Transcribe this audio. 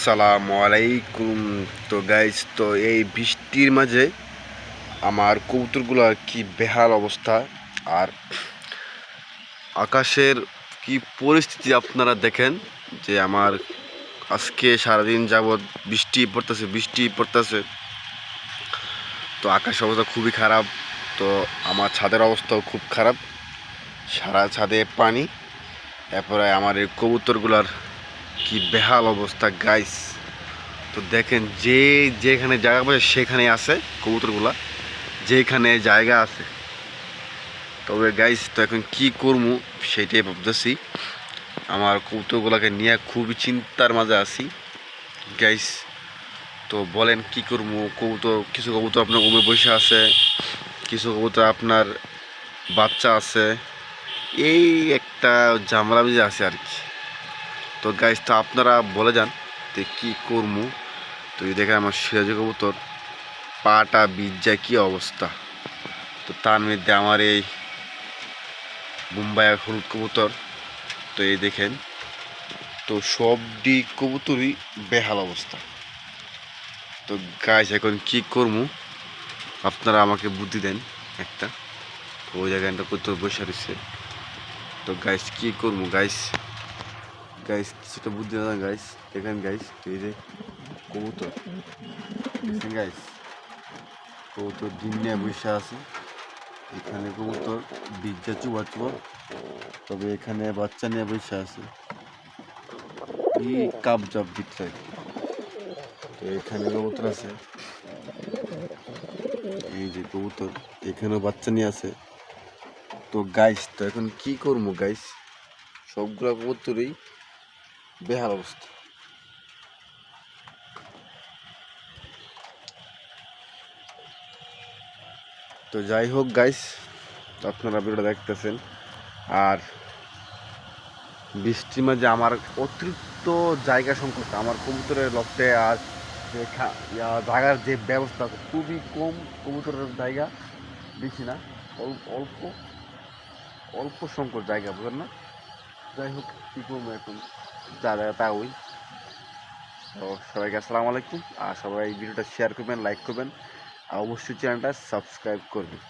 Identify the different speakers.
Speaker 1: আসসালামু আলাইকুম। তো গাইজ তো এই বৃষ্টির মাঝে আমার কবুতরগুলো কি বেহাল অবস্থা আর আকাশের কি পরিস্থিতি আপনারা দেখেন যে আমার আজকে সারাদিন যাবৎ বৃষ্টি পড়তেছে বৃষ্টি পড়তেছে। তো আকাশের অবস্থা খুবই খারাপ, তো আমার ছাদের অবস্থাও খুব খারাপ। সারা ছাদে পানি, এরপরে আমার এই কবুতরগুলার কি বেহাল অবস্থা গাইস তো দেখেন, যে যেখানে জায়গা পাচ্ছে সেখানে আছে কবুতরগুলা, যেখানে জায়গা আছে। তবে গাইস তো এখন কি করব সেটাই ভাবতেছি। আমার কবুতরগুলোকে নিয়ে খুবই চিন্তার মাঝে আছি গাইস তো বলেন, কি করব? কবুতর, কিছু কবুতর আপনার উমে বসে আছে, কিছু কবুতর আপনার বাচ্চা আছে। এই একটা জামলা বিজে আছে আর কি। তো গাইজ তো আপনারা বলে যান যে কী করমু? তো এই দেখেন আমার সিরাজ কবুতর, পাটা, বীজ কী অবস্থা? তো তার মধ্যে আমার এই মুম্বাইয়ের হলুদ কবুতর, তো এই দেখেন, তো সবটি কবুতরই বেহাল অবস্থা। তো গাইজ এখন কি করমু? আপনারা আমাকে বুদ্ধি দেন একটা। তো ওই জায়গাটা কবুতর বসে রয়েছে। তো গাইজ কী করব গাইজ গাইস কিছুটা বুদ্ধি না গাইস দেখেন গাইস এই যে কবুতর। দেখছেন গাইস কবুতর ডিম নিয়ে বসে আছে। এখানে কবুতর বীজা চুবা চুবা তবে এখানে বাচ্চা নিয়ে বসে আছে। এই কাপ জাপ ভিতরে তো এখানে কবুতর আছে। এই যে কবুতর, এখানেও বাচ্চা নিয়ে আছে। তো গাইস তো এখন কি করব গাইস সবগুলা কবুতরই বেহাল অবস্থা। তো যাই হোক গাইস আপনারা ভিডিওটা দেখতেছেন। আর বৃষ্টির মাঝে আমার অতিরিক্ত জায়গা সংকট আমার কবুতরের লক্ষ্যে আর জায়গার যে ব্যবস্থা, খুবই কম কবুতরের জায়গা, বেশি না অল্প অল্প সংকট জায়গা, বুঝলেন না? যাই হোক কী করব এখন যা যা তা ওই তো সবাইকে আসসালামু আলাইকুম। আর সবাই ভিডিওটা শেয়ার করবেন লাইক করবেন। আর অবশ্যই চ্যানেলটা সাবস্ক্রাইব করবেন।